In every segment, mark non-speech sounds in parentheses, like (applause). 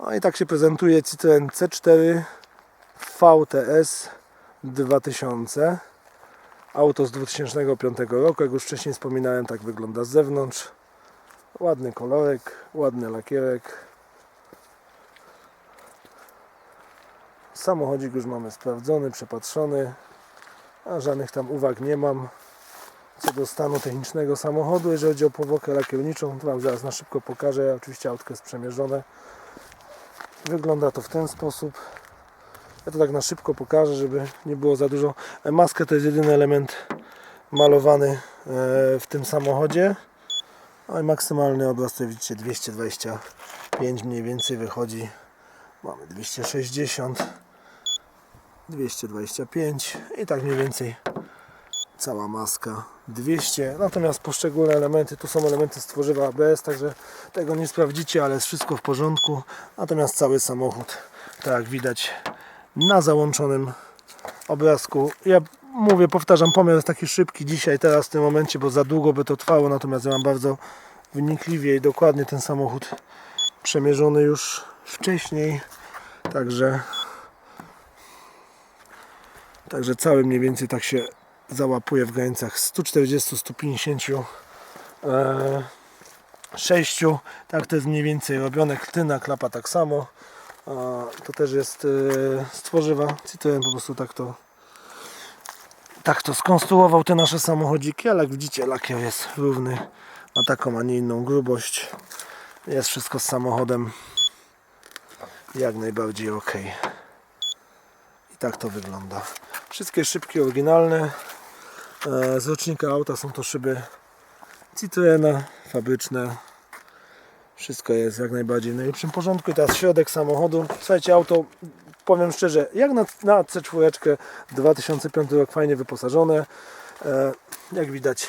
No i tak się prezentuje Citroen C4 VTS 2000. Auto z 2005 roku, jak już wcześniej wspominałem, tak wygląda z zewnątrz. Ładny kolorek, ładny lakierek. Samochodzik już mamy sprawdzony, przepatrzony, a żadnych tam uwag nie mam co do stanu technicznego samochodu. Jeżeli chodzi o powłokę lakierniczą, to Wam zaraz na szybko pokażę. Oczywiście autko jest przemierzone. Wygląda to w ten sposób. Ja to tak na szybko pokażę, żeby nie było za dużo. E, Maskę to jest jedyny element malowany e, w tym samochodzie. No i maksymalny obraz to widzicie 225 mniej więcej wychodzi. Mamy 260, 225 i tak mniej więcej cała maska 200. Natomiast poszczególne elementy, tu są elementy z tworzywa ABS, także tego nie sprawdzicie, ale jest wszystko w porządku. Natomiast cały samochód, tak jak widać na załączonym obrazku. Ja mówię, powtarzam, pomiar jest taki szybki dzisiaj, teraz w tym momencie, bo za długo by to trwało, natomiast ja mam bardzo wnikliwie i dokładnie ten samochód przemierzony już wcześniej, także także cały mniej więcej tak się załapuje w granicach 140-150 e, 6 tak to jest mniej więcej robione tylna klapa tak samo. To też jest e, z tworzywa. Citroen po prostu tak to tak to skonstruował te nasze samochodziki ale jak widzicie lakier jest równy. Ma taką a nie inną grubość. Jest wszystko z samochodem. Jak najbardziej ok i tak to wygląda. Wszystkie szybki oryginalne. E, Z rocznika auta są to szyby Citroena, fabryczne. Wszystko jest jak najbardziej w najlepszym porządku. I teraz środek samochodu. Słuchajcie, auto, powiem szczerze, jak na, na C4 2005 rok fajnie wyposażone. E, Jak widać,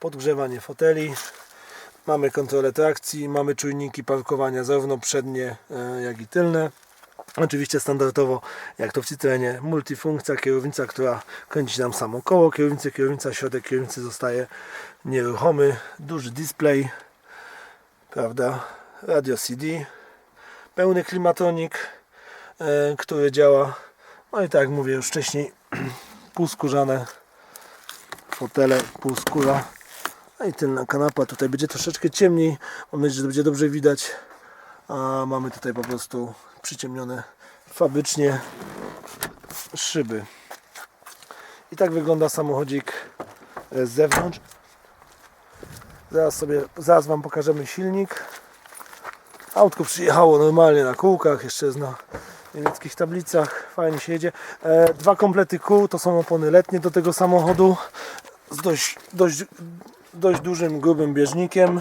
podgrzewanie foteli. Mamy kontrolę trakcji, mamy czujniki parkowania zarówno przednie, e, jak i tylne. Oczywiście standardowo, jak to w Citroenie, multifunkcja, kierownica, która kręci nam samo koło kierownicy, kierownica, środek kierownicy zostaje nieruchomy, duży display, prawda, radio CD, pełny klimatronik, e, który działa, no i tak jak mówię już wcześniej, (clears throat) półskórzane fotele, półskóra, no i tylna kanapa, tutaj będzie troszeczkę ciemniej, mam nadzieję, że będzie dobrze widać, a mamy tutaj po prostu przyciemnione fabrycznie szyby. I tak wygląda samochodzik e, z zewnątrz. Zaraz sobie, zaraz Wam pokażemy silnik. Autko przyjechało normalnie na kółkach, jeszcze jest na niemieckich tablicach, fajnie się jedzie. E, dwa komplety kół, to są opony letnie do tego samochodu z dość, dość, dość dużym, grubym bieżnikiem.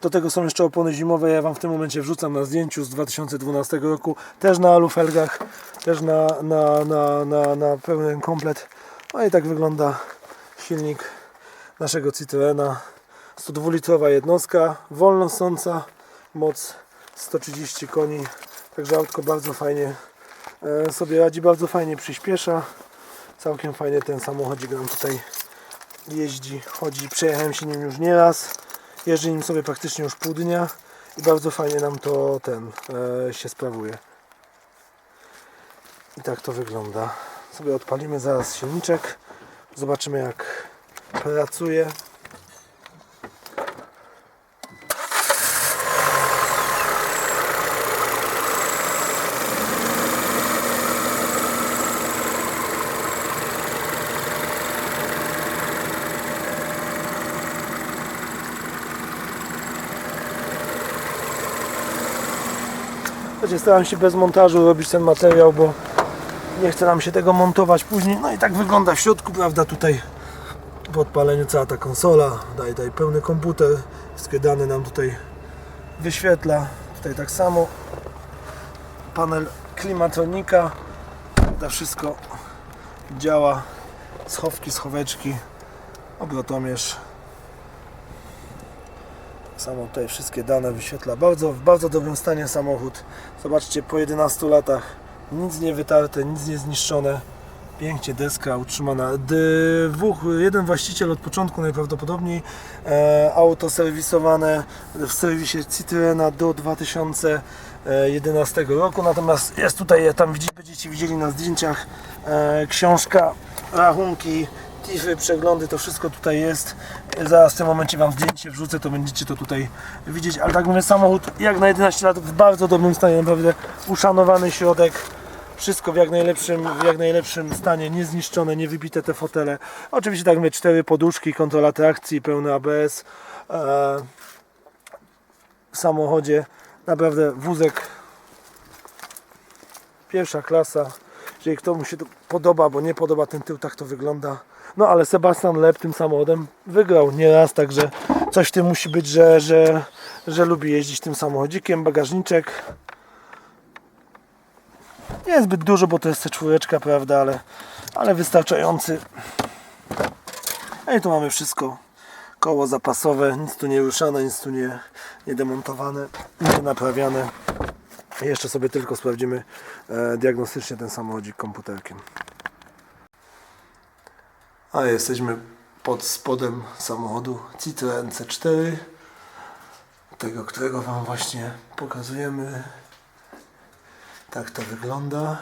Do tego są jeszcze opony zimowe, ja Wam w tym momencie wrzucam na zdjęciu z 2012 roku, też na alufelgach, też na, na, na, na, na pełen komplet. No i tak wygląda silnik naszego Citroena. 102-litrowa jednostka, wolno sąca, moc 130 koni, także autko bardzo fajnie e, sobie radzi, bardzo fajnie przyspiesza. Całkiem fajnie ten samochodzik nam tutaj jeździ, chodzi, przejechałem się nim już nieraz. Jeżdżę nim sobie praktycznie już pół dnia i bardzo fajnie nam to ten e, się sprawuje. I tak to wygląda. Sobie odpalimy zaraz silniczek. Zobaczymy jak pracuje. Słuchajcie, staram się bez montażu robić ten materiał, bo nie chce nam się tego montować później. No i tak wygląda w środku, prawda, tutaj po odpaleniu cała ta konsola, daje tutaj pełny komputer, wszystkie dane nam tutaj wyświetla. Tutaj tak samo panel klimatronika, to wszystko działa, schowki, schoweczki, obrotomierz. Samo tutaj wszystkie dane wyświetla. Bardzo, w bardzo dobrym stanie samochód. Zobaczcie, po 11 latach nic nie wytarte, nic nie zniszczone. Pięknie deska utrzymana. Dwóch, jeden właściciel od początku najprawdopodobniej. E, auto serwisowane w serwisie Citroena do 2000 2011 roku. Natomiast jest tutaj, tam widzi- będziecie widzieli na zdjęciach e, książka, rachunki, przeglądy, to wszystko tutaj jest. Zaraz w tym momencie Wam zdjęcie wrzucę, to będziecie to tutaj widzieć. Ale tak mówię, samochód jak na 11 lat w bardzo dobrym stanie, naprawdę uszanowany środek. Wszystko w jak najlepszym, w jak najlepszym stanie, niezniszczone, nie wybite te fotele. Oczywiście tak mówię, cztery poduszki, kontrola trakcji, pełny ABS. E, w samochodzie naprawdę wózek pierwsza klasa. Jeżeli komuś się to podoba, bo nie podoba ten tył, tak to wygląda. No ale Sebastian Lep tym samochodem wygrał nieraz, także coś w tym musi być, że, że, że lubi jeździć tym samochodzikiem. Bagażniczek nie zbyt dużo, bo to jest C4, prawda, ale, ale wystarczający. No i tu mamy wszystko. Koło zapasowe, nic tu nie ruszane, nic tu nie, nie demontowane, nie naprawiane. Jeszcze sobie tylko sprawdzimy e, diagnostycznie ten samochodzik komputerkiem. A jesteśmy pod spodem samochodu Citroen C4 tego, którego Wam właśnie pokazujemy. Tak to wygląda.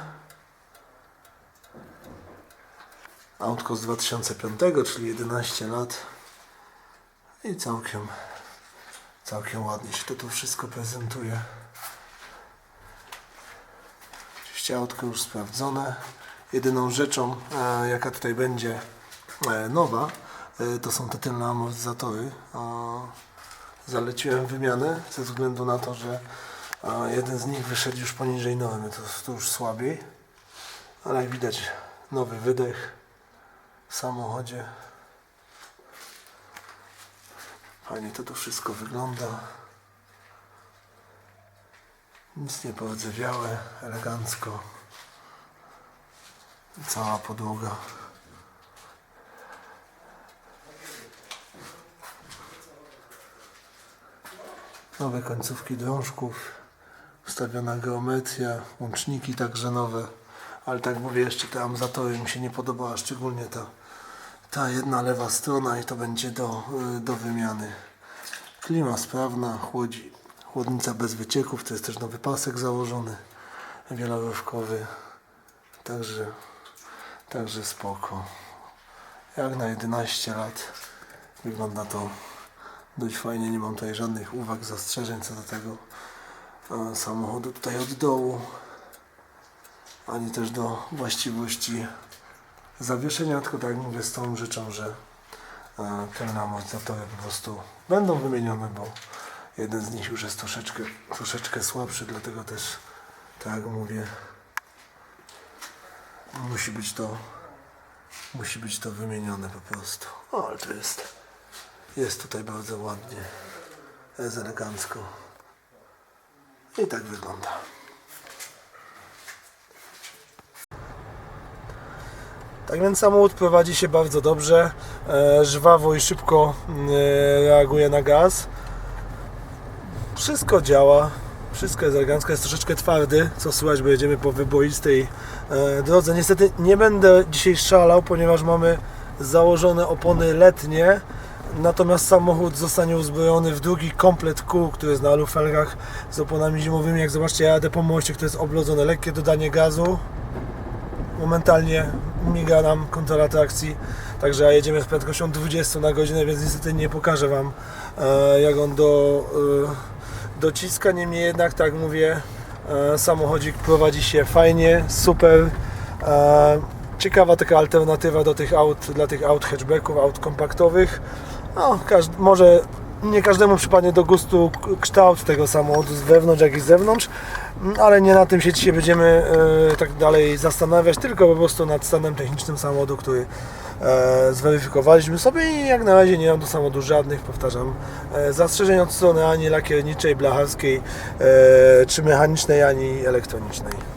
Autko z 2005, czyli 11 lat. I całkiem, całkiem ładnie się to tu wszystko prezentuje. Oczywiście autko już sprawdzone. Jedyną rzeczą, e, jaka tutaj będzie nowa, e, to są te tylne amortyzatory. E, zaleciłem wymianę ze względu na to, że e, jeden z nich wyszedł już poniżej normy, to, to już słabiej. Ale jak widać, nowy wydech w samochodzie. Fajnie to tu wszystko wygląda. Nic nie porodzewiałe, elegancko. Cała podłoga. Nowe końcówki drążków, ustawiona geometria, łączniki także nowe. Ale tak mówię, jeszcze te amzatory mi się nie podobała, szczególnie ta, ta jedna lewa strona i to będzie do, y, do wymiany. Klima sprawna, chłodzi, chłodnica bez wycieków, to jest też nowy pasek założony, wielorowkowy. Także, także spoko. Jak na 11 lat wygląda to dość fajnie. Nie mam tutaj żadnych uwag, zastrzeżeń co do tego e, samochodu tutaj od dołu, ani też do właściwości zawieszenia, tylko tak jak mówię z tą rzeczą, że tylne amortyzatory po prostu będą wymienione, bo jeden z nich już jest troszeczkę, troszeczkę słabszy, dlatego też tak jak mówię musi być to musi być to wymienione po prostu. O, ale to jest jest tutaj bardzo ładnie jest elegancko i tak wygląda. Tak więc samochód prowadzi się bardzo dobrze, e, żwawo i szybko e, reaguje na gaz. Wszystko działa, wszystko jest elegancko, jest troszeczkę twardy, co słychać, bo jedziemy po wyboistej e, drodze. Niestety nie będę dzisiaj szalał, ponieważ mamy założone opony letnie, natomiast samochód zostanie uzbrojony w drugi komplet kół, który jest na alufelgach z oponami zimowymi. Jak zobaczcie, ja jadę po moście, który jest oblodzony, lekkie dodanie gazu, momentalnie miga nam kontrola trakcji, także jedziemy z prędkością 20 na godzinę, więc niestety nie pokażę Wam e, jak on do, e, dociska, niemniej jednak tak mówię, e, samochodzik prowadzi się fajnie, super, ciekawa taka alternatywa do tych aut, dla tych aut hatchbacków, aut kompaktowych, no, każd- może nie każdemu przypadnie do gustu kształt tego samochodu z wewnątrz, jak i z zewnątrz, mm, ale nie na tym się dzisiaj będziemy e, tak dalej zastanawiać, tylko po prostu nad stanem technicznym samochodu, który e, zweryfikowaliśmy sobie i jak na razie nie mam do samochodu żadnych, powtarzam, e, zastrzeżeń od strony ani lakierniczej, blacharskiej, e, czy mechanicznej, ani elektronicznej.